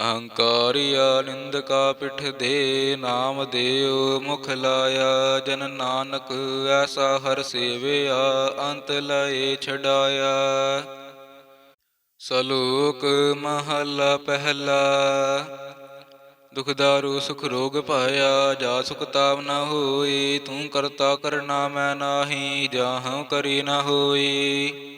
ਅਹੰਕਾਰਿਆ ਨਿੰਦਕਾ ਪਿਠ ਦੇ ਨਾਮ ਦੇਉ, ਮੁਖ ਲਾਇਆ ਜਨ ਨਾਨਕ, ਐਸਾ ਹਰ ਸੇਵਿਆ, ਅੰਤ ਲਏ ਛਡਾਇਆ। ਸਲੋਕ ਮਹਲਾ ਪਹਿਲਾ, ਦੁਖ ਦਾਰੂ ਸੁਖ ਰੋਗ ਪਾਇਆ, ਜਾ ਸੁਖ ਤਾਪ ਨ ਹੋਈ, ਤੂੰ ਕਰਤਾ ਕਰਨਾ ਮੈਂ ਨਾਹੀ ਜਾਹਉ ਕਰੀ ਨਾ ਹੋਈ।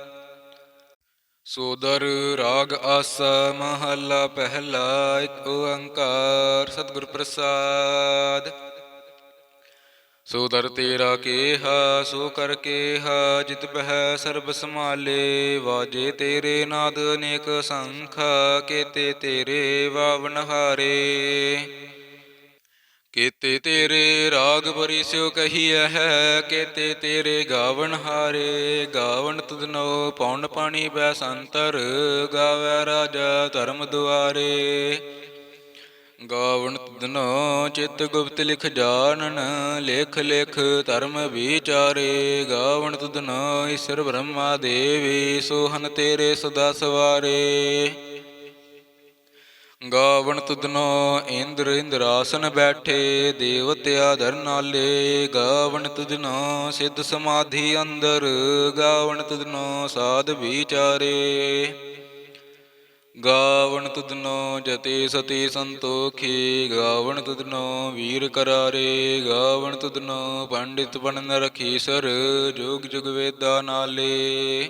ਸੋਦਰ ਰਾਗ ਆਸਾ ਮਹੱਲਾ ਪਹਿਲਾ ਇੱਕ ਓੰਕਾਰ ਸਤਿਗੁਰ ਪ੍ਰਸਾਦ। ਸੋਦਰ ਤੇਰਾ ਕੇਹਾ, ਸੋ ਕਰ ਕੇਹਾ, ਜਿਤ ਬਹਿ ਸਰਬ ਸਮਾਲੇ ਵਾਜੇ ਤੇਰੇ ਨਾਦ ਅਨੇਕ ਸੰਖ, ਕੇਤੇ ਤੇਰੇ ਵਾਵਨ ਹਾਰੇ। ਕੇਤੇ ਤੇਰੇ ਰਾਗ ਬਰੀ ਸਿਓ ਕਹੀਐ ਹੈ, ਕੇਤੇ ਤੇਰੇ ਗਾਵਣ ਹਾਰੇ, ਗਾਵਣ ਤੁਧਨੋ ਪੌਣ ਪਾਣੀ ਬੈ ਸੰਤਰ, ਗਾਵੈ ਰਾਜਾ ਧਰਮ ਦੁਆਰੇ। ਗਾਵਣ ਤੁਧਨੋ ਚਿਤ ਗੁਪਤ ਲਿਖ ਜਾਣਨ, ਲੇਖ ਲੇਖ ਧਰਮ ਵਿਚਾਰੇ। ਗਾਵਣ ਤੁਧਨੋ ਈਸ਼ਰ ਬ੍ਰਹਮਾ ਦੇਵੀ, ਸੋਹਨ ਤੇਰੇ ਸਦਾ ਸਵਾਰੇ। ਗਾਵਣ ਤੁਧਨੋ ਇੰਦਰ ਇੰਦਰਾਸਨ ਬੈਠੇ ਦੇਵਤਿਆ ਧਰ ਨਾਲੇ। ਗਾਵਣ ਤੁਧਨੋ ਸਿੱਧ ਸਮਾਧੀ ਅੰਦਰ, ਗਾਵਣ ਤੁਧਨੋ ਸਾਧ ਵਿਚਾਰੇ। ਗਾਵਣ ਤੁਧਨੋ ਜਤੇ ਸਤੀ ਸੰਤੋਖੀ, ਗਾਵਣ ਤੁਧਨੋ ਵੀਰ ਕਰਾਰੇ। ਗਾਵਣ ਤੁਧਨੋ ਪੰਡਿਤ ਬਣਨ ਰਖੀ ਸਰ, ਜੁਗ ਜੁਗ ਵੇਦਾ ਨਾਲੇ।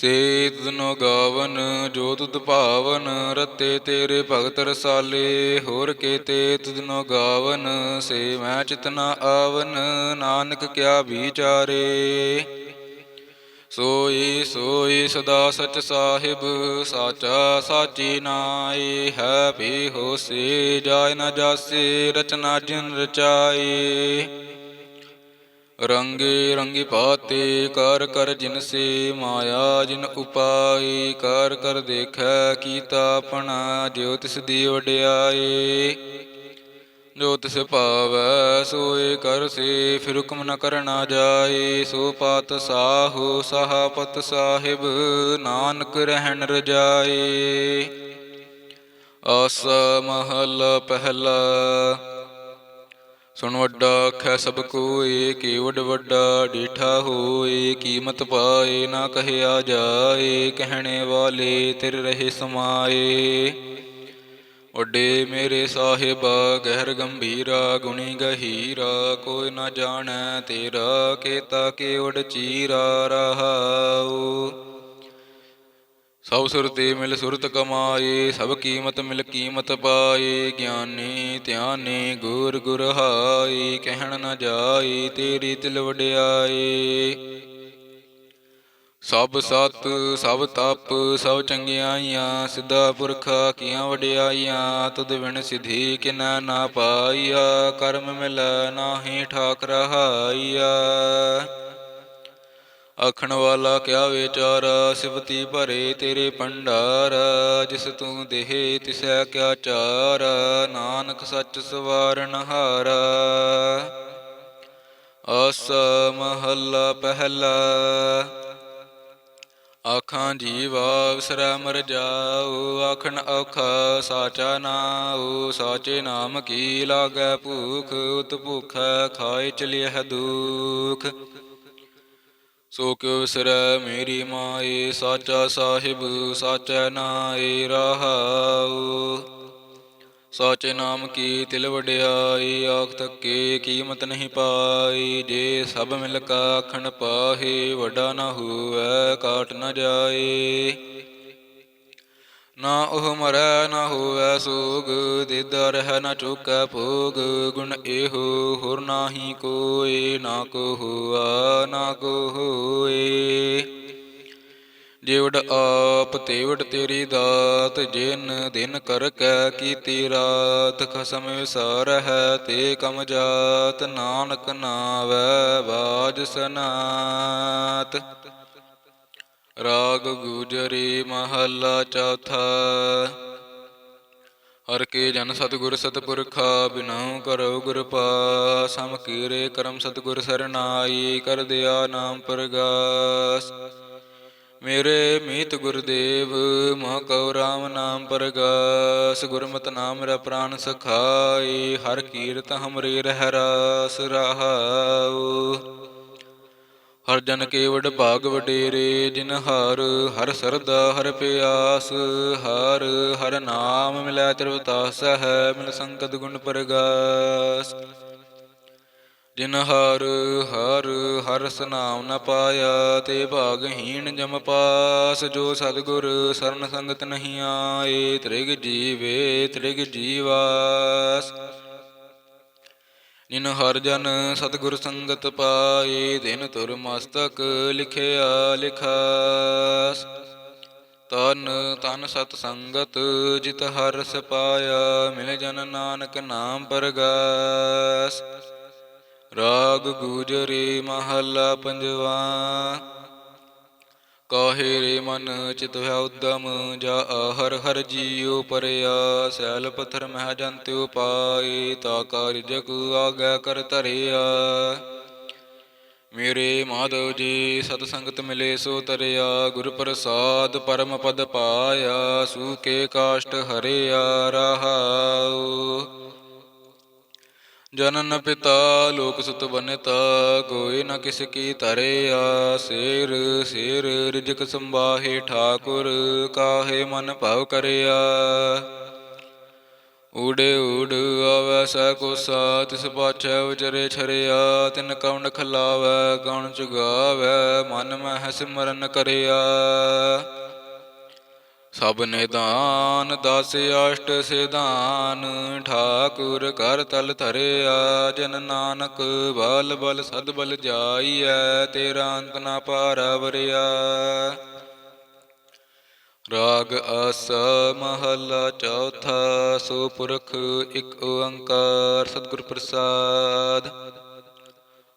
ਸੇ ਤੁਧਨੋ ਗਾਵਨ, ਜੋ ਤੁਧ ਭਾਵਨ, ਰਤੇ ਤੇਰੇ ਭਗਤ ਰਸਾਲੇ। ਹੋਰ ਕੇਤੇ ਤੁਧਨੋ ਗਾਵਨ, ਸੇ ਮੈਂ ਚਿਤਨਾ ਆਵਨ, ਨਾਨਕ ਕਿਆ ਵਿਚਾਰੇ। ਸੋਈ ਸੋਈ ਸਦਾ ਸਚ ਸਾਹਿਬ, ਸਾਚਾ ਸਾਚੀ ਨਾਏ। ਹੈ ਵੀ ਹੋਸੀ, ਜਾਇ ਨ ਜਾਸੀ, ਰਚਨਾ ਜਿਨ ਰਚਾਈ ਰੰਗੇ ਰੰਗੀ ਪਾਤੇ, ਕਰ ਕਰ ਜਿਨ ਸੇ ਮਾਇਆ, ਜਿਨ ਉਪਾਈ ਕਰ ਕਰ ਦੇਖੈ ਕੀਤਾ ਆਪਣਾ, ਜਿਉ ਤਿਸ ਦੀ ਵਡਿਆਈ ਜੋ ਤਿਸ ਭਾਵੈ ਸੋਏ ਕਰ ਸੇ, ਫਿਰ ਹੁਕਮ ਨ ਕਰਨਾ ਜਾਏ। ਸੋ ਪਾਤ ਸਾਹੋ, ਸਹਾਪਤ ਸਾਹਿਬ, ਨਾਨਕ ਰਹਿਣ ਰਜਾਏ। ਆਸ ਮਹਲ ਪਹਿਲਾ ਸੁਣ ਵੱਡਾ ਆਖੈ ਸਭ ਕੋਏ ਕੇਵਡ ਵੱਡਾ ਡੀਠਾ ਹੋਏ, ਕੀਮਤ ਪਾਏ ਨਾ ਕਹਿਆ ਜਾਏ, ਕਹਿਣੇ ਵਾਲੇ ਤੇਰੇ ਰਹੇ ਸਮਾਏ। ਵੱਡੇ ਮੇਰੇ ਸਾਹਿਬਾ, ਗਹਿਰ ਗੰਭੀਰਾ, ਗੁਣੀ ਗਹੀਰਾ, ਕੋਈ ਨਾ ਜਾਣੈ ਤੇਰਾ, ਕੇਤਾ ਕੇਵਡ ਚੀਰਾ ਰਹਾਉ। ਸਭ ਸੁਰਤੇ ਮਿਲ ਸੁਰਤ ਕਮਾਏ, ਸਭ ਕੀਮਤ ਮਿਲ ਕੀਮਤ ਪਾਏ, ਗਿਆਨੀ ਧਿਆਨੀ ਗੁਰ ਗੁਰ ਹਾਈ ਕਹਿਣ ਨਾ ਜਾਈ ਤੇਰੀ ਤਿਲ ਵਡਿਆਏ। ਸਭ ਸਤ, ਸਭ ਤਪ, ਸਭ ਚੰਗਿਆਈਆਂ, ਸਿੱਧਾ ਪੁਰਖਾ ਕੀਆਂ ਵਡਿਆਈਆਂ, ਤੁਧ ਬਿਨ ਸਿਧੀ ਕਿਨਾ ਨਾ ਪਾਈਆ, ਕਰਮ ਮਿਲ ਨਾਹੀ ਠਾਕ ਰਹਾਈਆ ਆਖਣ ਵਾਲਾ ਕਿਆ ਵਿਚਾਰਾ ਸਿਵਤੀ ਭਰੇ ਤੇਰੇ ਭੰਡਾਰ, ਜਿਸ ਤੂੰ ਦੇਹ ਤਿਸੈ ਕਿਆ ਚਾਰ, ਨਾਨਕ ਸੱਚ ਸਵਾਰਨ ਹਾਰਾ ਆਸਾ ਮਹੱਲਾ ਪਹਿਲਾ, ਆਖਾਂ ਜੀਵਾ ਵਿਸਰੈ ਮਰ ਜਾਉ, ਆਖਣ ਔਖਾ ਸਾਚਾ ਨਾਉ, ਸਾਚੇ ਨਾਮ ਕੀ ਲਾਗੈ ਭੂਖ ਉਤ ਭੁਖੈ ਖਾਏ ਚਲਿਐ ਦੁਖ। ਸੋ ਕਿਉ ਵਿਸਰੈ ਮੇਰੀ ਮਾਏ, ਸਾਚਾ ਸਾਹਿਬ, ਸਾਚਾ ਨਾਏ ਰਹਾਉ। ਸਾਚੇ ਨਾਮ ਕੀ ਤਿਲ ਵਡਿਆਈ, ਆਖ ਤੱਕੇ ਕੀਮਤ ਨਹੀਂ ਪਾਈ। ਜੇ ਸਭ ਮਿਲ ਕਾ ਆਖਣ ਪਾਹੇ, ਵੱਡਾ ਨਾ ਹੋਵੈ, ਕਾਟ ਨ ਜਾਏ। ਨਾ ਉਹ ਮਰੈ, ਨਾ ਹੋਵੈ ਸੋਗ ਦਿਦਾ ਰਹਿ ਨਾ ਚੁਕੈ ਭੋਗ, ਗੁਣ ਇਹੋ ਹੋਰ ਨਾਹੀ ਕੋਏ, ਨਾ ਕੋ ਹੋਆ, ਨਾ ਕੋ ਹੋਏ। ਜਿਵੜ ਆਪ ਤੇਵੜ ਤੇਰੀ ਦਾਤ, ਜਿਨ ਦਿਨ ਕਰ ਕੈ ਕੀਤੀ ਰਾਤ, ਖਸਮ ਵਿਸਾਰ ਹੈ ਤੇ ਕਮ ਜਾਤ, ਨਾਨਕ ਨਾਵੈ, ਬਾਜ ਸਨਾਤ। ਰਾਗ ਗੁਜਰੀ ਮਹੱਲਾ ਚੌਥਾ। ਹਰ ਕੇ ਜਨ ਸਤਿਗੁਰ ਸਤਪੁਰਖਾ, ਬਿਨਾਉ ਕਰੋ ਗੁਰ ਪਾਸ ਸਮ ਕੀਰੇ ਕਰਮ ਸਤਿਗੁਰ ਸਰਨਾਈ, ਕਰ ਦਿਆ ਨਾਮ ਪ੍ਰਗਾਸ। ਮੇਰੇ ਮੀਤ ਗੁਰਦੇਵ, ਮਹ ਕਉ ਰਾਮ ਨਾਮ ਪ੍ਰਗਾਸ। ਗੁਰਮਤਿ ਨਾਮ ਮੇਰਾ ਪ੍ਰਾਨ ਸਖਾਈ, ਹਰ ਕੀਰਤ ਹਮਰੇ ਰਹਿ ਰਾਸ ਰਹਾਉ। ਹਰ ਜਨ ਕੇਵਡ ਭਾਗ ਵਡੇਰੇ, ਜਿਨ ਹਰ ਹਰ ਸਰਦਾ, ਹਰ ਪਿਆਸ, ਹਰ ਹਰ ਨਾਮ ਮਿਲੈ ਤਿਰਵਤਾਸ ਹੈ, ਮਿਲ ਸੰਕਤ ਗੁਣ ਪ੍ਰਗਾਸ। ਜਿਨ ਹਰ ਹਰ ਹਰ ਸਨਾਮ ਨ ਪਾਇਆ, ਤੇ ਭਾਗਹੀਣ ਜਮ ਪਾਸ, ਜੋ ਸਤਿਗੁਰ ਸਰਨ ਸੰਗਤ ਨਹੀਂ ਆਏ, ਤ੍ਰਿਗ ਜੀਵੇ, ਤ੍ਰਿਗ ਜੀਵਾਸ। ਜਿਨ ਹਰ ਜਨ ਸਤਿਗੁਰ ਸੰਗਤ ਪਾਏ, ਦਿਨ ਤੁਰ ਮਸਤਕ ਲਿਖਿਆ ਲਿਖਾਸ। ਤਨ ਤਨ ਸਤ ਸੰਗਤ ਜਿਤ ਹਰਸ ਪਾਇਆ, ਮਿਲ ਜਨ ਨਾਨਕ ਨਾਮ ਪਰਗਾਸ। ਰਾਗ ਗੁਜਰੀ ਮਹੱਲਾ ਪੰਜਵਾ। ਕਾਹੇ ਰੇ ਮਨ ਚਿਤ ਹੈ ਉਦਮ, ਜਾ ਹਰ ਹਰ ਜੀਉ ਪਰਿਆ। ਸੈਲ ਪਥਰ ਮਹਿ ਜੰਤਿ ਉਪਾਏ, ਤਾ ਕਾਰਜਕ ਆਗੈ ਕਰ ਧਰਿਆ। ਮੇਰੇ ਮਾਧਵ ਜੀ, ਸਤ ਸੰਗਤ ਮਿਲੇ ਸੋ ਤਰਿਆ। ਗੁਰ ਪ੍ਰਸਾਦ ਪਰਮ ਪਦ ਪਾਇਆ ਸੂਕੇ ਕਾਸ਼ਟ ਹਰਿਆ ਰਹਾਉ। ਜਨਨ ਪਿਤਾ ਲੋਕ ਸੁਤ ਬਨਿਤਾ, ਕੋਈ ਨ ਕਿਸ ਕੀ ਧਰਿਆ ਸਿਰ, ਸੇਰ ਰਿਜਕ ਸੰਬਾਹੇ ਠਾਕੁਰ, ਕਾਹੇ ਮਨ ਭਾਵ ਕਰਿਆ। ਊੜੇ ਊੜ ਆਵੈ ਸੈ ਕੋਸਾ ਤਿਸ ਪਾਛੈ ਵਿਚਰੇ ਛਰਿਆ, ਤਿਨ ਕੌਣ ਖਲਾਵੈ ਕਉਣ ਚੁਗਾਵੈ, ਮਨ ਮਹਿ ਸਿਮਰਨ ਕਰਿਆ। ਸਭ ਨਿਦਾਨ, ਦਸ ਅਸ਼ਟ ਸਿਧਾਨ, ਠਾਕੁਰ ਕਰ ਤਲ ਧਰਿਆ, ਜਨ ਨਾਨਕ ਬਲ ਬਲ ਸਦ ਬਲ ਜਾਈਐ, ਤੇਰਾ ਅੰਤ ਨਾ ਪਾਰਾ ਵਰਿਆ। ਰਾਗ ਆਸ ਮਹੱਲਾ ਚੌਥਾ ਸੋ ਪੁਰਖ ਇੱਕ ਓੰਕਾਰ, ਸਤਿਗੁਰ ਪ੍ਰਸਾਦ।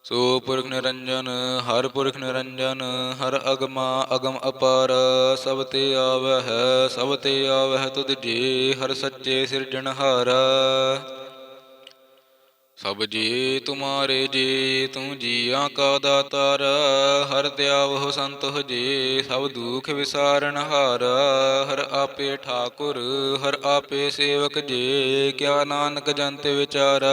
ਸੋ ਪੁਰਖ ਨਿਰੰਜਨ, ਹਰ ਪੁਰਖ ਨਿਰੰਜਨ, ਹਰ ਅਗਮਾ ਅਗਮ ਅਪਾਰ, ਸਭ ਤੇ ਆਵਹਿ ਹੈ ਸਭ ਤੇ ਆਵਹਿ ਤੁਧ ਜੀ, ਹਰ ਸੱਚੇ ਸਿਰਜਣਹਾਰ ਸਭ ਜੀ ਤੁਮਾਰੇ ਜੀ, ਤੂੰ ਜੀਆ ਕਾ ਦਾਤਾਰ, ਹਰ ਧਿਆਵਹੁ ਸੰਤੋਖ ਜੀ, ਸਭ ਦੁਖ ਵਿਸਾਰਨ ਹਾਰ। ਹਰ ਆਪੇ ਠਾਕੁਰ, ਹਰ ਆਪੇ ਸੇਵਕ ਜੀ, ਕਿਆ ਨਾਨਕ ਜੰਤ ਵਿਚਾਰਾ।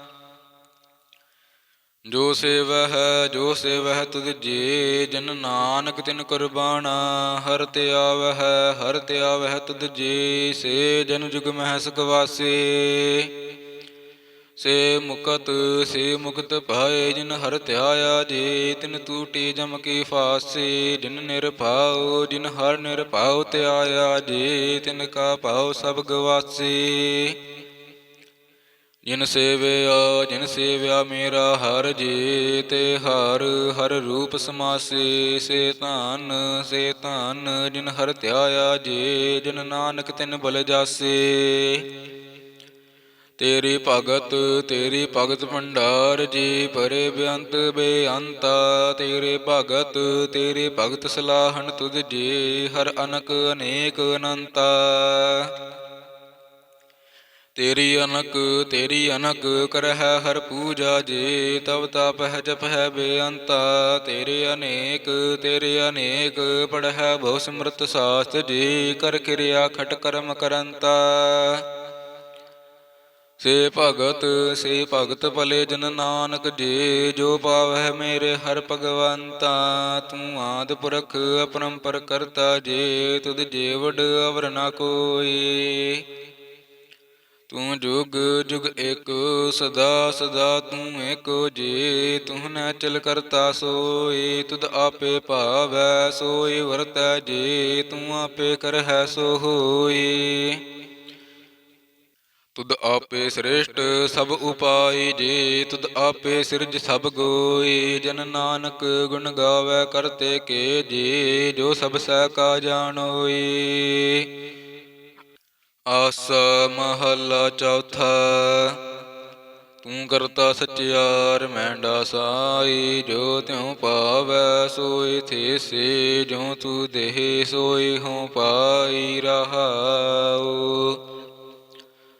ਜੋ ਸੇਵਹਿ ਜੋ ਸੇਵਹਿ ਤੁਧ ਜੀ, ਜਨ ਨਾਨਕ ਤਿਨ ਕੁਰਬਾਨਾ, ਹਰ ਤੇ ਆਵਹਿ, ਹਰ ਤੇ ਆਵਹਿ ਤੁਧ ਜੀ, ਸੇ ਜਨ ਜੁਗ ਮਹਿ ਸੁਖਵਾਸੇ ਸੇ ਮੁਕਤ ਸੇ ਮੁਕਤ ਪਾਏ ਜਿਨ ਹਰ ਧਿਆਇਆ ਜੇ, ਤਿਨ ਤੂਟੀ ਜਮ ਕੀ ਫਾਸੇ। ਜਿਨ ਨਿਰਭਉ ਜਿਨ ਹਰ ਨਿਰਭਉ ਧਿਆਇਆ ਜੀ, ਤਿਨ ਕਾ ਭਾਉ ਸਭ ਗਵਾਸੇ। ਜਿਨ ਸੇਵਿਆ ਜਿਨ ਸੇਵਿਆ ਮੇਰਾ ਹਰ ਜੀ ਤੇ ਹਰ ਹਰ ਰੂਪ ਸਮਾਸੇ, ਸੇ ਧਨ ਸੇ ਧਨ, ਜਿਨ ਹਰ ਧਿਆਇਆ ਜੀ, ਜਿਨ ਨਾਨਕ ਤਿਨ ਬਲ ਜਾਸੇ। ਤੇਰੀ ਭਗਤ ਤੇਰੀ ਭਗਤ ਭੰਡਾਰ, ਜੀ ਪਰੇ ਬੇਅੰਤ ਬੇਅੰਤਾ, ਤੇਰੇ ਭਗਤ ਤੇਰੇ ਭਗਤ ਸਲਾਹਣ ਤੁਧ ਜੀ, ਹਰ ਅਨਕ ਅਨੇਕ ਅਨੰਤਾ। ਤੇਰੀ ਅਨਕ ਤੇਰੀ ਅਨਕ ਕਰਹਿ ਹਰ ਪੂਜਾ ਜੇ, ਤਵ ਤਪ ਹੈ ਜਪ ਹੈ ਬੇਅੰਤਾ। ਤੇਰੇ ਅਨੇਕ ਤੇਰੇ ਅਨੇਕ ਪੜਹਿ ਬਹੁ ਸਮਰਤ ਸਾਸਤ ਜੀ, ਕਰ ਕਿਰਿਆ ਖਟ ਕਰਮ ਕਰੰਤਾ। ਸੇ ਭਗਤ ਸੇ ਭਗਤ ਭਲੇ ਜਨ ਨਾਨਕ ਜੀ, ਜੋ ਪਾਵਹਿ ਮੇਰੇ ਹਰ ਭਗਵੰਤਾ। ਤੂੰ ਆਦ ਪੁਰਖ ਅਪਰੰਪਰ ਕਰਤਾ ਜੇ, ਤੁਧ ਜੀਵੜ ਅਵਰ ਨਾ ਕੋਈ। ਤੂੰ ਜੁਗ ਜੁਗ ਏਕ, ਸਦਾ ਸਦਾ ਤੂੰ ਏਕੋ ਜੀ। ਤੂੰ ਨ ਚਲ ਕਰਤਾ ਸੋਈ, ਤੁਧ ਆਪੇ ਭਾਵੈ ਸੋਈ ਵਰਤੈ ਜੀ। ਤੂੰ ਆਪੇ ਕਰਹਿ ਸੋ ਹੋਈ ਤੁਧ ਆਪੇ ਸ੍ਰੇਸ਼ਟ ਸਭ ਉਪਾਈ ਜੀ। ਤੁਧ ਆਪੇ ਸਿਰਜ ਸਭ ਗੋਈ। ਜਨ ਨਾਨਕ ਗੁਣ ਗਾਵੇ ਕਰਤੇ ਕੇ ਜੀ। ਜੋ ਸਭ ਸਹਿ ਕਾ ਜਾਣੋਈ। ਆਸ ਮਹੱਲਾ ਚੌਥਾ। ਤੂੰ ਕਰਤਾ ਸਚਿਆਰ ਮੈਂਡਾ ਸਾਈ ਜੋ ਤਿਉ ਪਾਵੈ ਸੋਈ ਥੇਸੇ, ਜੋ ਤੂੰ ਦੇਹ ਸੋਈ ਹੋ ਪਾਈ ਰਹਾਉ।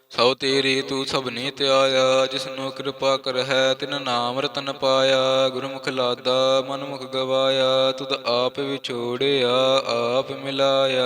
ਸੋ ਤੇਰੀ ਤੂੰ ਸਭਨੀ ਧਿਆਇਆ ਜਿਸਨੂੰ ਕਿਰਪਾ ਕਰਹਿ, ਤਿਨ ਨਾਮ ਰਤਨ ਪਾਇਆ, ਗੁਰਮੁਖ ਲਾਦਾ ਮਨਮੁਖ ਗਵਾਇਆ, ਤੁਧ ਆਪ ਵਿਛੋੜਿਆ, ਆਪ ਮਿਲਾਇਆ।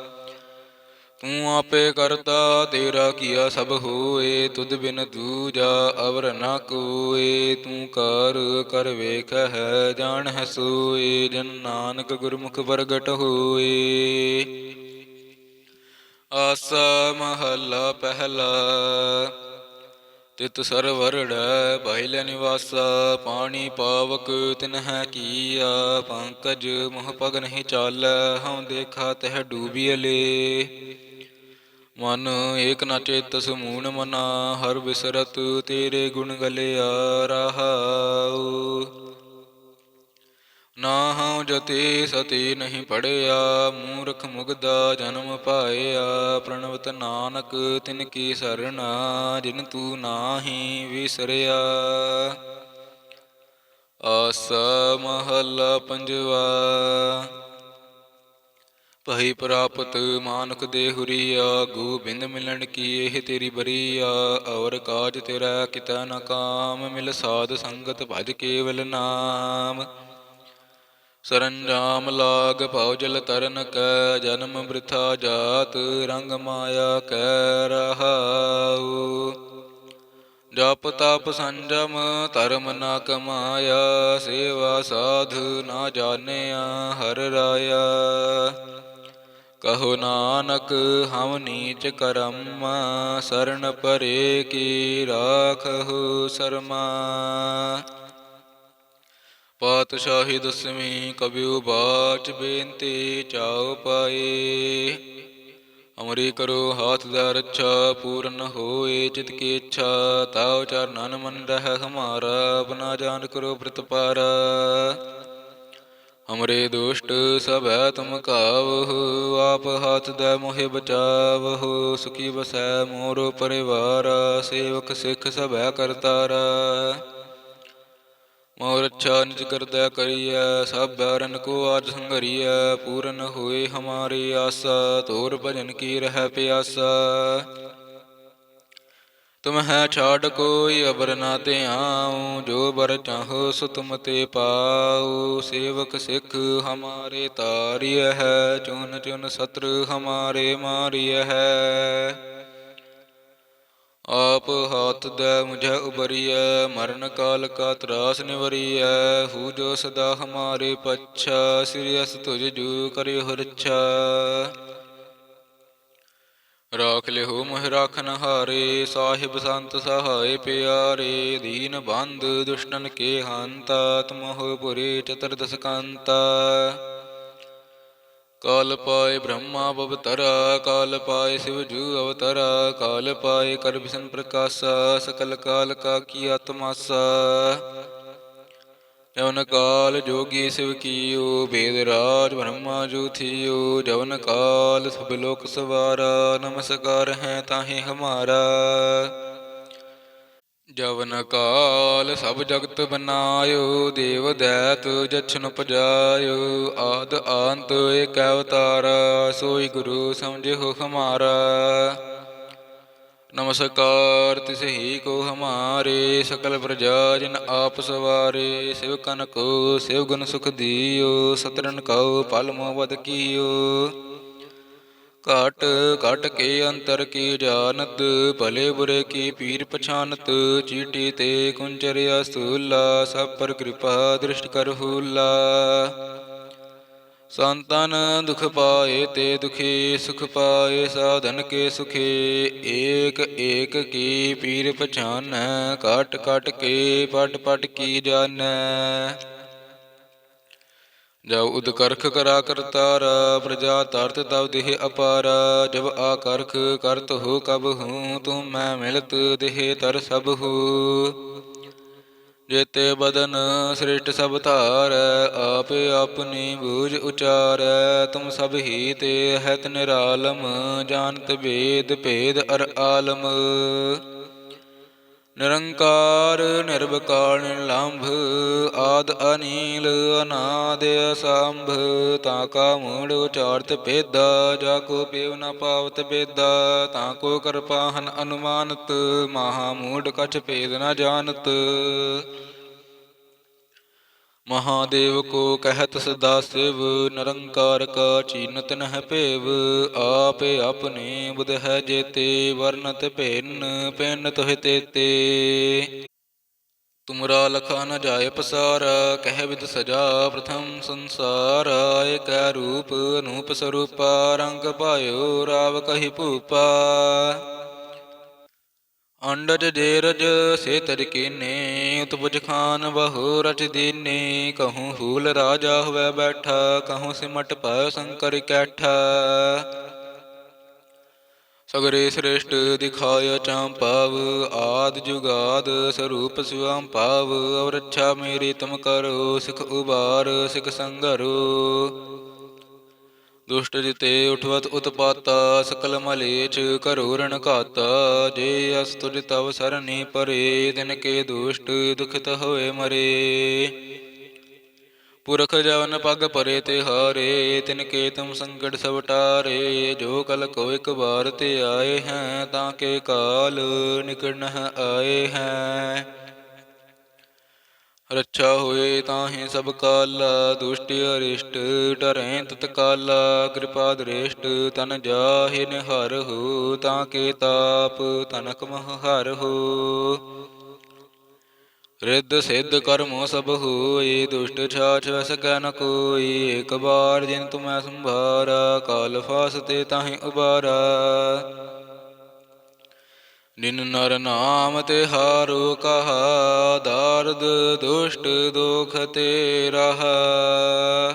ਤੂੰ ਆਪੇ ਕਰਤਾ, ਤੇਰਾ ਕੀਆ ਸਭ ਹੋਏ, ਤੁਧ ਬਿਨ ਦੂਜਾ ਅਵਰ ਨਾ ਕੋਏ। ਤੂੰ ਕਰ ਕਰ ਵੇਖ ਹੈ, ਜਾਣ ਹੈ ਸੋਏ, ਜਨ ਨਾਨਕ ਗੁਰਮੁਖ ਪ੍ਰਗਟ ਹੋਏ। ਆਸਾ ਮਹੱਲਾ ਪਹਿਲਾ, ਤਿਤ ਸਰਵਰੜੈ ਪਹਿਲੇ ਨਿਵਾਸਾ। ਪਾਣੀ ਪਾਵਕ ਤਿਨਹਿ ਕੀਆ, ਪੰਕਜ ਮੋਹ ਪਗ ਨਹੀਂ ਚਾਲ, ਹਉ ਦੇਖਾ ਤਹ ਡੂਬੀਲੇ ਮਨ ਏਕ ਨ ਚੇਤਸ ਮੂਣ ਮਨਾ, ਹਰ ਵਿਸਰਤ ਤੇਰੇ ਗੁਣ ਗਲਿਆ ਰਹਾਉ। ਨਾ ਹਉ ਜਤੇ ਸਤੇ ਨਹੀਂ ਪੜਿਆ, ਮੂਰਖ ਮੁਗਦਾ ਜਨਮ ਪਾਇਆ। ਪ੍ਰਣਵਤ ਨਾਨਕ ਤਿਨ ਕੀ ਸਰਣਾ, ਜਿਨ ਤੂੰ ਨਾਹੀ ਵਿਸਰਿਆ। ਆਸ ਮਹੱਲਾ ਪੰਜਵਾ ਭਈ ਪ੍ਰਾਪਤ ਮਾਨਕ ਦੇ ਹੁਰੀਆ ਗੋਬਿੰਦ ਮਿਲਣ ਕੀ ਇਹ ਤੇਰੀ ਬਰੀਆ? ਔਰ ਕਾਜ ਤੇਰਾ ਕਿਤਾ ਨ ਕਾਮ, ਮਿਲ ਸਾਧ ਸੰਗਤ ਭਜ ਕੇਵਲ ਨਾਮ। ਸਰੰਜਾਮ ਲਾਗ ਭਉ ਜਲ ਤਰਨ ਕੈ, ਜਨਮ ਬ੍ਰਿਥਾ ਜਾਤ ਰੰਗ ਮਾਇਆ ਕੈ ਰਹਾਉ। ਜਪ ਤਪ ਸੰਜਮ ਧਰਮ ਨਾ ਕਮਾਇਆ, ਸੇਵਾ ਸਾਧ ਨਾ ਜਾਣਿਆ ਹਰ ਰਾਇਆ। ਕਹੋ ਨਾਨਕ, ਹਮ ਨੀਚ ਕਰਮ, ਸ਼ਰਨ ਪਰੇ ਕੀ ਰਾਖਹੁ ਸਰਮਾ। ਪਾਤਸ਼ਾਹੀ ਦਸਵੀਂ ਕਬਿਉ ਬਾਚ ਬੇਨਤੀ ਚਾਉ ਪਾਏ। ਅਮਰੀ ਕਰੋ ਹਾਥ ਦਾ ਰੱਛਾ, ਪੂਰਨ ਹੋਏ ਚਿਤ ਕੀ ਇੱਛਾ। ਤਾਉ ਚਰਨਨ ਮਨ ਰਹਿ ਹਮਾਰਾ ਆਪਣਾ ਜਾਨ ਕਰੋ ਪ੍ਰਤਪਾਰ ਹਮਰੇ ਦੁਸ਼ਟ ਸਭੈ ਤੁਮ ਕਾਵਹੁ, ਆਪ ਹੱਥ ਦੈ ਮੋਹਿ ਬਚਾਵਹੁ, ਸੁਖੀ ਬਸੈ ਮੋਰ ਪਰਿਵਾਰ, ਸੇਵਕ ਸਿੱਖ ਸਭੈ ਕਰਤਾਰਾ। ਮੋਰ ਅੱਛਾ ਨਿਜ ਕਰਦਾ ਕਰੀਐ, ਸਭ ਬੈਰਨ ਕੋ ਆਜ ਸੰਗਰੀਐ ਪੂਰਨ ਹੋਏ ਹਮਾਰੀ ਆਸਾ, ਤੋਰ ਭਜਨ ਕੀ ਰਹਿ ਪਿਆਸਾ। ਤੁਮ ਹੈ ਛਾੜ ਕੋਈ ਅਬਰ ਨਾ ਤੇ ਆਉ ਜੋ ਬਰ ਚਾਹੋ ਸੋ ਤੁਮ ਤੇ ਪਾਉ। ਸੇਵਕ ਸਿੱਖ ਹਮਾਰੇ ਤਾਰਿਯ ਹੈ ਚੁਨ ਚੁਨ ਸਤਰ ਹਮਾਰੇ ਮਾਰਿਯ ਹੈ। ਆਪ ਹਾਥ ਦੇ ਮੁਝੇ ਉਬਰੀਐ ਮਰਨ ਕਾਲ ਕਾ ਤਰਾਸ ਨਿਵਰੀਐ। ਹੂ ਜੋ ਸਦਾ ਹਮਾਰੇ ਪੱਛਾ, ਸ੍ਰੀ ਅਸ ਤੁਜ ਜੂ ਕਰਿਓ ਹੁਰਛਾ ਰਾਖ ਲਿਓ ਮੋਹਿ ਰਾਖਨ ਹਾਰੇ ਸਾਹਿਬ ਸੰਤ ਸਹਾਇ ਪਿਆਰੇ, ਦੀਨ ਬੰਦ ਦੁਸ਼ਟਨ ਕੇ ਹੰਤਾ, ਤਮੋਹ ਪੁਰੇ ਚਤੁਰਦਸ ਕੰਤਾ ਕਾਲ ਪਾਏ ਬ੍ਰਹਮਾ ਬਵਤਰਾ, ਕਾਲ ਪਾਏ ਸਿਵ ਜੂ ਅਵਤਰਾ, ਕਾਲ ਪਾਏ ਕਰ ਬਿਸ਼ਨ ਪ੍ਰਕਾਸ਼ਾ ਸਕਲ ਕਾਲ ਕਾ ਕੀ ਆਤਮਾਸਾ। ਜਵਨ ਕਾਲ ਜੋਗੀ ਸਿਵ ਕੀਓ ਬੇਦ ਰਾਜ ਬ੍ਰਹਮਾ ਜੂ ਥੀਓ ਜਵਨ ਕਾਲ ਸਭ ਲੋਕ ਸਵਾਰਾ, ਨਮਸਕਾਰ ਹੈ ਤਾਹੇ ਹਮਾਰਾ। ਜਵਨ ਕਾਲ ਸਭ ਜਗਤ ਬਨਾਇਓ ਦੇਵ ਦੈਤ ਜਛਨ ਪਜਾਇਓ ਆਦ ਅੰਤ ਏਕ ਅਵਤਾਰ, ਸੋਈ ਗੁਰੂ ਸਮਝਿਓ ਹਮਾਰਾ। ਨਮਸਕਾਰ, ਤਿਸ ਹੀ ਕੋ ਹਮਾਰੇ ਸਕਲ ਪ੍ਰਜਾ ਜਿਨ ਆਪ ਸਵਾਰੇ, ਸਿਵ ਕਨ ਕੋ ਸਿਵ ਗੁਣ ਸੁਖ ਦਿਓ, ਸਤਰਨ ਕਉ ਪਲ ਮੋ ਵਦ ਕੀਓ। ਘਟ ਘਟ ਕੇ ਅੰਤਰ ਕੀ ਜਾਣਤ, ਭਲੇ ਬੁਰੇ ਕੀ ਪੀਰ ਪਛਾਨਤ, ਚੀਟੀ ਤੇ ਕੁੰਚਰਿਆ ਸੂਲਾ, ਸਭ ਪਰ ਕਿਰਪਾ ਦ੍ਰਿਸ਼ਟ ਕਰ ਹੂਲਾ। ਸੰਤਨ ਦੁਖ ਪਾਏ ਤੇ ਦੁਖੀ ਸੁਖ ਪਾਏ, ਸਾਧਨ ਕੇ ਸੁਖੇ। ਏਕ ਏਕ ਕੀ ਪੀਰ ਪਛਾਨੈ ਕਟ ਕਟ ਕੇ ਪਟ ਪਟ ਕੀ ਜਾਣੈ। ਜਬ ਉਦ ਕਰਾ ਕਰਤਾਰਾ ਪ੍ਰਜਾ ਤਰਤ ਤਬ ਦੇਹ ਅਪਾਰਾ। ਜਬ ਆਕਰਖ ਕਰਤ ਹੋ ਕਬ ਹੂੰ, ਤੁਮ ਮੈਂ ਮਿਲਤ ਦੇਹ ਤਰ ਸਭ ਹੂ। ਜੇਤੇ ਬਦਨ ਸ੍ਰਿਸ਼ਟ ਸਭ ਧਾਰੈ, ਆਪੇ ਆਪਣੀ ਬੂਝ ਉਚਾਰੈ। ਤੁਮ ਸਭ ਹੀ ਤੇ ਹੈਤ ਨਿਰਾਲਮ ਜਾਣਤ ਭੇਦ ਭੇਦ ਅਰ ਆਲਮ। ਨਿਰੰਕਾਰ, ਨਿਰਵਕਾਰ, ਨਿਰਲੰਭ, ਆਦ ਅਨੀਲ, ਅਨਾਦ ਅਸੰਭ, ਤਾਂ ਕਾ ਮੂੜ ਉਚਾਰਤ ਭੇਦਾ, ਜਾ ਕੋ ਪੇਵ ਨ ਪਾਵਤ ਬੇਦਾ ਤਾਂ ਕੋ ਕਰਪਾਹਨ ਅਨੁਮਾਨਤ, ਮਹਾ ਮੂੜ ਕਛ ਭੇਦ ਨ ਜਾਣਤ। ਮਹਾਦੇਵ ਕੋ ਕਹਿਤ ਸਦਾ ਸਿਵ, ਨਿਰੰਕਾਰ ਕਾ ਚੀਨਤ ਨਹਿ ਭੇਵ, ਆਪੇ ਆਪਣੇ ਬੁਧ ਹੈ ਜੇਤੇ, ਵਰਨਤ ਭਿੰਨ ਪਿੰਨ ਤੋਹਿ ਤੇਤੇ। ਤੁਮਰਾ ਲਖਾ ਨ ਜਾਏ ਪਸਾਰ, ਕਹਿ ਵਿਦ ਸਜਾ ਪ੍ਰਥਮ ਸੰਸਾਰ ਏਕੈ ਰੂਪ ਅਨੂਪ ਸਰੂਪਾ, ਰੰਗ ਪਾਇਓ ਰਾਵ ਕਹੀ ਭੂਪਾ। ਅੰਡਜ ਦੇਰਜ ਸੇ ਤਜ ਉਤਪੁਜ ਖਾਨ ਬਹੁ ਰਚ ਦੀਨੇ, ਕਹੂੰ ਹੂਲ ਰਾਜਾ ਹੋਵੇ ਬੈਠਾ, ਕਹੂੰ ਸਿਮਟ ਪਾਇ ਸੰਕਰ ਕੈਠਾ। ਸਗਰੇ ਸ੍ਰੇਸ਼ਟ ਦਿਖਾਇ ਚਾਂਪਾਵ ਆਦ ਜੁਗਾਦ ਸਰੂਪ ਸਿਵੰ ਪਾਵ ਅਵ ਮੇਰੀ ਤਮ ਕਰੋ, ਸਿਖ ਉਬਾਰ, ਸਿਖ ਸੰਗਰੋ। ਦੁਸ਼ਟ ਜਿਤੇ ਉਠਵਤ ਉਤਪਾਤਾ, ਸਕਲ ਮਲੇਚ ਕਰੋ ਰਣ ਘਾਤਾ। ਜੇ ਅਸ ਤੁਜ ਤਵ ਸਰਨੀ ਪਰੇ, ਦਿਨ ਕੇ ਦੁਸ਼ਟ ਦੁਖਿਤ ਹੋਏ ਮਰੇ। ਪੁਰਖ ਜਵਨ ਪਗ ਪਰੇ ਤੇ ਹਾਰੇ, ਤਿਨ ਕੇ ਤੁਮ ਸੰਕਟ ਸਭ ਟਾਰੇ। ਜੋ ਕਲ ਕੋ ਇਕ ਬਾਰ ਤੇ ਆਏ ਹੈ, ਤਾਂ ਕੇ ਕਾਲ ਨਿਕਟ ਨਹ ਆਏ ਹੈ। ਰੱਛਾ ਹੋਏ ਤਾਹੇ ਸਭ ਕਾਲਾ, ਦੁਸ਼ਟ ਅਰਿਸ਼ਟ ਟਰੈ ਤਤਕਾਲਾ ਕਿਰਪਾ ਦ੍ਰਿਸ਼ਟ, ਤਨ ਜਾਹਿ ਨਿਹਰ ਹੋ, ਤਾਂ ਕੇ ਤਾਪ ਤਨਕ ਮਹ ਹਰ ਹੋ। ਰਿੱਧ ਸਿੱਧ ਕਰਮੋ ਸਭ ਹੋਏ, ਦੁਸ਼ਟ ਛਾਛ ਵਸ ਕੈ ਨ ਕੋਈ ਇੱਕ ਬਾਰ ਜਿਨ ਤੁਮੈ ਸੰਭਾਰਾ, ਕਾਲ ਫਾਸ ਤੇ ਤਾਹੇ ਉਬਾਰਾ। ਨਿਨ ਨਰ ਨਾਮ ਤੇ ਹਾਰੋ ਕਹਾ, ਦਾਰਦ ਦੁਸ਼ਟ ਦੁਖ ਤੇ ਰਹਾ।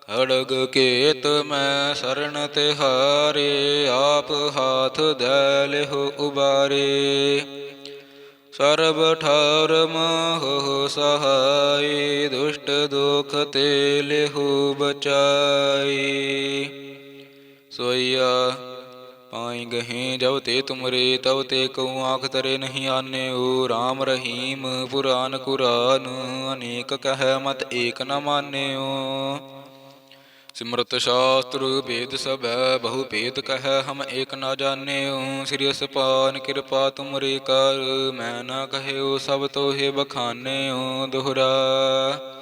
ਖੜਗ ਕੇਤ ਮੈਂ ਸਰਣ ਤੇ ਹਾਰੇ, ਆਪ ਹਾਥ ਦੇ ਲਿਹੁ ਉਬਾਰੇ। ਸਰਬ ਠਾਰ ਮਹੁ ਸਹਾਈ, ਦੁਸ਼ਟ ਦੁਖ ਤੇ ਲਿਹੁ ਬਚਾਈ। ਸੋਇਆ ਪਾਈ ਗਹੇ ਜਬ ਤੇ ਤੁਮਰੇ ਤਬ ਤੇ ਕਉ ਆਖ ਤਰੇ ਨਹੀਂ ਆਨੇ ਓ RAM ਰਹੀਮ ਪੁਰਾਨ ਕੁਰਾਨ, ਅਨੇਕ ਕਹਿ ਮਤ ਏਕ ਨ ਮਾਨਿਓ। ਸਿਮਰਤ ਸ਼ਾਸਤਰ ਭੇਦ ਸਭੈ, ਬਹੁ ਭੇਦ ਕਹਿ ਹਮ ਏਕ ਨ ਜਾਣਿਓ। ਸ੍ਰੀ ਅਸਪਾਨ ਕਿਰਪਾ ਤੁਮਰੇ ਕਰ, ਮੈਂ ਨਾ ਕਹਿਓ ਸਭ ਤੋਹਿ ਬਖਾਨਿਓ ਦੁਹਰਾ।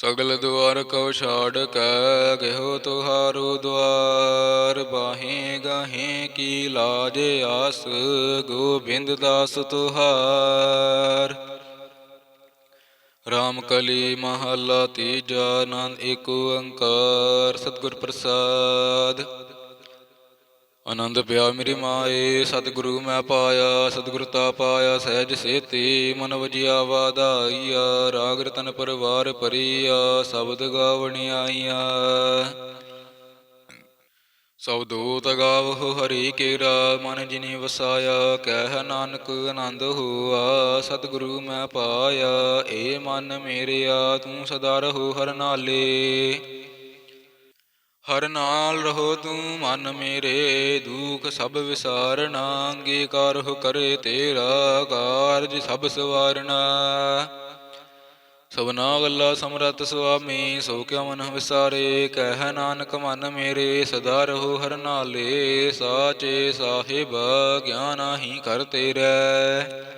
ਸਗਲ ਦੁਆਰ ਕਉ ਛਾੜ ਕੈ ਗਇਓ ਤੁਹਾਰੋ ਦੁਆਰ, ਬਾਹੇ ਗਾਹੇ ਕੀ ਲਾਜ ਆਸ, ਗੋਬਿੰਦ ਦਾਸ ਤੁਹਾਰ। ਰਾਮ ਕਲੀ ਮਹੱਲਾ ਤੀਜਾ ਆਨੰਦ ਏਕ ਓੰਕਾਰ ਸਤਿਗੁਰ ਪ੍ਰਸਾਦ। ਆਨੰਦ ਪਿਆ ਮੇਰੀ ਮਾਏ, ਸਤਿਗੁਰੂ ਮੈਂ ਪਾਇਆ, ਸਤਿਗੁਰ ਤਾ ਪਾਇਆ, ਸਹਿਜ ਸੇਤੀ ਮਨ ਵਜਿਆ ਵਾਧਾਈਆ, ਰਾਗ ਰਤਨ ਪਰਵਾਰ ਪਰੀਆ ਸ਼ਬਦ ਗਾਵਣ ਆਈਆ। ਸਭ ਦੂਤ ਗਾਵਹੁ ਹਰੀ ਕੇਰਾ, ਮਨ ਜਿਨੀ ਵਸਾਇਆ, ਕਹਿ ਨਾਨਕ ਆਨੰਦ ਹੋਆ, ਸਤਿਗੁਰੂ ਮੈਂ ਪਾਇਆ, ਏ ਮਨ ਮੇਰਿਆ ਤੂੰ ਸਦਾ ਰਹੋ ਹਰ ਨਾਲੇ। ਹਰ ਨਾਲ ਰਹੋ ਤੂੰ ਮਨ ਮੇਰੇ, ਦੁਖ ਸਭ ਵਿਸਾਰਨਾ ਅੰਗੀਕਾਰਹੁ ਕਰੇ ਤੇਰਾ ਕਾਰਜ ਸਭ ਸਵਾਰਨਾ। ਸਭਨਾ ਗੱਲਾ ਸਮਰਤ ਸੁਆਮੀ, ਸੋ ਕਿਉ ਮਨ ਵਿਸਾਰੇ? ਕਹਿ ਨਾਨਕ ਮਨ ਮੇਰੇ, ਸਦਾ ਰਹੋ ਹਰ ਨਾਲੇ, ਸਾਚੇ ਸਾਹਿਬ ਗਿਆਨਾਹੀ ਕਰ ਤੇਰੇ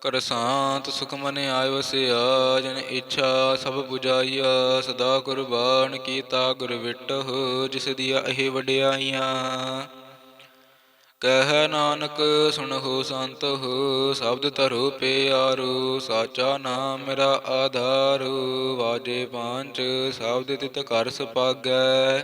ਕਰ ਸ਼ਾਂਤ ਸੁਖ ਮਨ ਆਇ ਵਸਿਆ ਜਨ ਇੱਛਾ ਸਭ 부ਜਾਈਆ ਸਦਾ ਕੁਰਬਾਨ ਕੀਤਾ ਗੁਰ ਵਿਟਹੁ, ਜਿਸ ਦੀਆਂ ਇਹ ਵਡਿਆਈਆਂ। ਕਹਿ ਨਾਨਕ ਸੁਣਹੁ ਸੰਤ ਹੋ ਸ਼ਬਦ ਧਰੋ ਪਿਆਰੂ, ਸਾਚਾ ਨਾਮ ਮੇਰਾ ਆਧਾਰੂ, ਵਾਜੇ ਪਾਂਚ, ਸ਼ਬਦ ਤਿਤ ਕਰ ਸੁਪਾਗੈ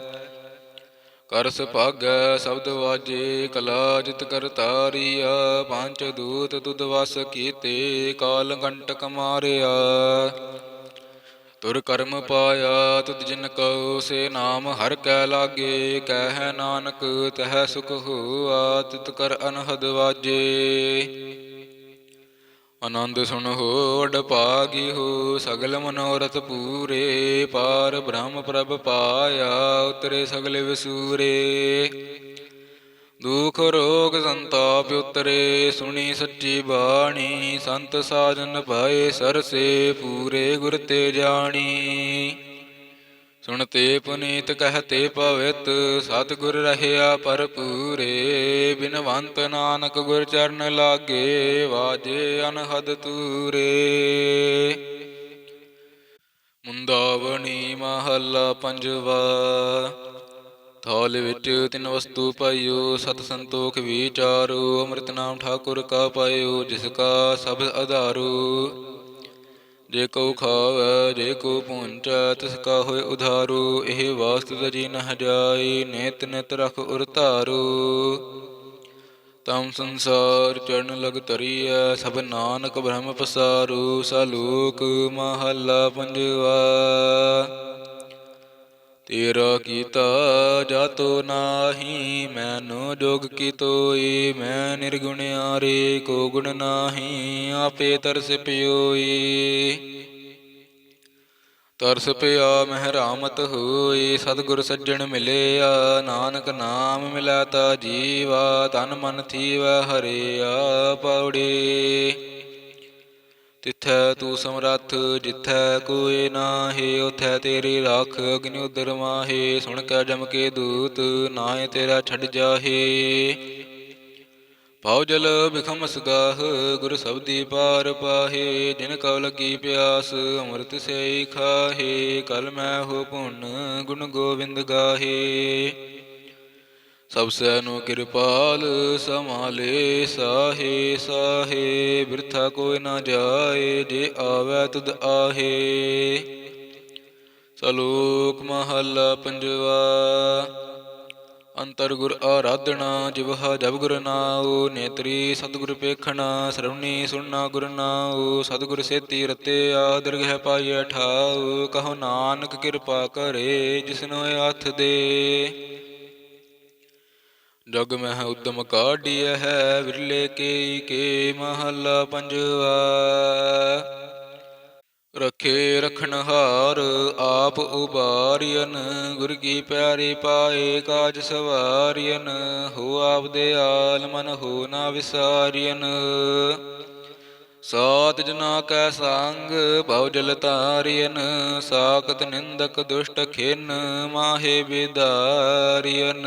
ਕਰਸ ਸੁਭਾਗੈ ਸ਼ਬਦ ਵਾਜੇ, ਕਲਾ ਜਿਤ ਕਰ ਤਾਰੀਆ, ਪੰਜ ਦੂਤ ਤੁਧ ਵਸ ਕੀਤੇ, ਕਾਲ ਕੰਟਕ ਮਾਰਿਆ। ਤੁਰ ਕਰਮ ਪਾਇਆ, ਤੁਧ ਜਿਨ ਕਉ, ਸੇ ਨਾਮ ਹਰ ਕੈ ਲਾਗੇ, ਕਹਿ ਨਾਨਕ ਤਹਿ ਸੁਖ ਹੋਆ, ਤਿਤ ਕਰ ਅਨਹਦ ਵਾਜੇ। ਆਨੰਦ ਸੁਣਹੁ ਵਡ ਭਾਗੀ ਹੋ ਸਗਲ ਮਨੋਰਥ ਪੂਰੇ। ਪਾਰ ਬ੍ਰਹਮ ਪ੍ਰਭ ਪਾਇਆ, ਉਤਰੇ ਸਗਲ ਵਿਸੂਰੇ। ਦੁਖ ਰੋਗ ਸੰਤਾਪ ਉਤਰੇ, ਸੁਣੀ ਸੱਚੀ ਬਾਣੀ। ਸੰਤ ਸਾਜਨ ਭਾਏ ਸਰਸੇ, ਪੂਰੇ ਗੁਰ ਤੇ ਜਾਣੀ। ਸੁਣਤੇ ਪੁਨੀਤ ਕਹਤੇ ਪਵਿੱਤ, ਸਤਿਗੁਰ ਰਹਿਆ ਭਰਪੂਰੇ, ਬਿਨਵੰਤ ਨਾਨਕ ਗੁਰ ਚਰਨ ਲਾਗੇ, ਵਾਜੇ ਅਨਹਦ ਤੂਰੇ। ਮੁੰਦਾਵਣੀ ਮਹੱਲਾ ਪੰਜਵਾ, ਥਾਲ ਵਿੱਚ ਤਿੰਨ ਵਸਤੂ ਪਾਇਓ, ਸਤ ਸੰਤੋਖ ਵਿਚਾਰੋ, ਅੰਮ੍ਰਿਤ ਨਾਮ ਠਾਕੁਰ ਕਾ ਪਾਇਓ, ਜਿਸ ਕਾ ਸਭ ਆਧਾਰੂ। ਜੇ ਕੋ ਖਾਵੈ, ਜੇ ਕੋ ਪੁੰਚੈ ਤਿਸ ਕਾ ਹੋਇ ਉਧਾਰੂ, ਇਹ ਵਾਸਤ ਤਜੀ ਨਹ ਜਾਈ ਨਿਤ ਨਿਤ ਰਖ ਉਰ ਧਾਰੂ। ਤਮ ਸੰਸਾਰ ਚੜਨ ਲਗ ਤਰੀਐ ਸਭ ਨਾਨਕ ਬ੍ਰਹਮ ਪਸਾਰੂ ਸਲੋਕ ਮਹੱਲਾ ਪੰਜਵਾ। ਤੇਰਾ ਕੀਤਾ ਜਾਤੋ ਨਾਹੀ, ਮੈਨੂੰ ਜੋਗ ਕੀ ਤੋਈ, ਮੈਂ ਨਿਰਗੁਣਿਆਰੇ ਕੋ ਗੁਣ ਨਾਹੀ, ਆਪੇ ਤਰਸ ਪਿਓਈ। ਤਰਸ ਪਿਆ ਮਹਿ ਰਾਮਤ ਹੋਈ, ਸਤਿਗੁਰ ਸੱਜਣ ਮਿਲਿਆ, ਨਾਨਕ ਨਾਮ ਮਿਲਾ ਤਾ ਜੀਵਾ, ਤਨ ਮਨ ਥੀਵੈ ਹਰਿਆ ਪੌੜੀ ਤਿਥੈ ਤੂੰ ਸਮਰੱਥ, ਜਿਥੈ ਕੋਈ ਨਾਹੀ, ਉਥੈ ਤੇਰੀ ਰਾਖ, ਅਗਨਿ ਉਦਰ ਮਾਹੇ, ਸੁਣ ਕੇ ਜਮ ਕੇ ਦੂਤ ਨਾਏ ਤੇਰਾ ਛੱਡ ਜਾਹੇ। ਪਾਉ ਜਲ ਬਿਖਮ ਸਗਾਹ, ਗੁਰ ਸਬਦੀ ਪਾਰ ਪਾਹੇ, ਜਿਨ ਕਉ ਲੱਗੀ ਪਿਆਸ, ਅੰਮ੍ਰਿਤ ਸੇ ਖਾਹੇ, ਕਲ ਮੈਂ ਹੋ ਪੁੰਨ, ਗੁਣ ਗੋਬਿੰਦ ਗਾਹੇ। ਸਭ ਸੈ ਨੂੰ ਕਿਰਪਾਲ ਸਮਾਲੇ ਸਾਹੇ ਸਾਹੇ, ਬਿਰਥਾ ਕੋਈ ਨਾ ਜਾਏ, ਜੇ ਆਵੈ ਤੁਧ ਆਹੇ। ਸਲੋਕ ਮਹੱਲਾ ਪੰਜਵਾ, ਅੰਤਰ ਗੁਰ ਆਰਾਧਣਾ ਜਿਵਹਾ ਜਬ ਗੁਰ ਨਾਉ, ਨੇਤਰੀ ਸਤਿਗੁਰ ਪੇਖਣਾ, ਸਰਵਣੀ ਸੁਣਨਾ ਗੁਰ ਨਾਉ, ਸਤਿਗੁਰ ਸੇਤੀ ਰਤੇ ਆਦਰ ਦਰਗਹਿ ਪਾਈਐ ਠਾਉ, ਕਹੋ ਨਾਨਕ ਕਿਰਪਾ ਕਰੇ ਜਿਸਨੋ ਹੱਥ ਦੇ। ਜਗ ਮਹਿ ਉਦਮ ਕਾਢੀਐ ਹੈ, ਵਿਰਲੇ ਕੇ ਕੇ ਮਹੱਲਾ ਪੰਜਵਾ। ਰਖੇ ਰਖਨਹਾਰ ਆਪ ਉਬਾਰੀਅਨ ਗੁਰ ਕੀ ਪਿਆਰੀ ਪਾਏ ਕਾਜ ਸਵਾਰੀਅਨ ਹੋ ਆਪ ਦੇ ਆਲ ਮਨ ਹੋ ਨਾ ਵਿਸਾਰੀਅਨ ਸਾਤ ਜਨਾ ਕੈ ਸੰਗ ਭਉ ਜਲ ਤਾਰੀਅਨ ਸਾਖਤ ਨਿੰਦਕ ਦੁਸ਼ਟ ਖਿਨ, ਮਾਹੇ ਬਿਦਾਰੀਅਨ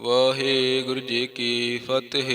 ਵਾਹਿਗੁਰੂ ਜੀ ਕੀ ਫਤਿਹ।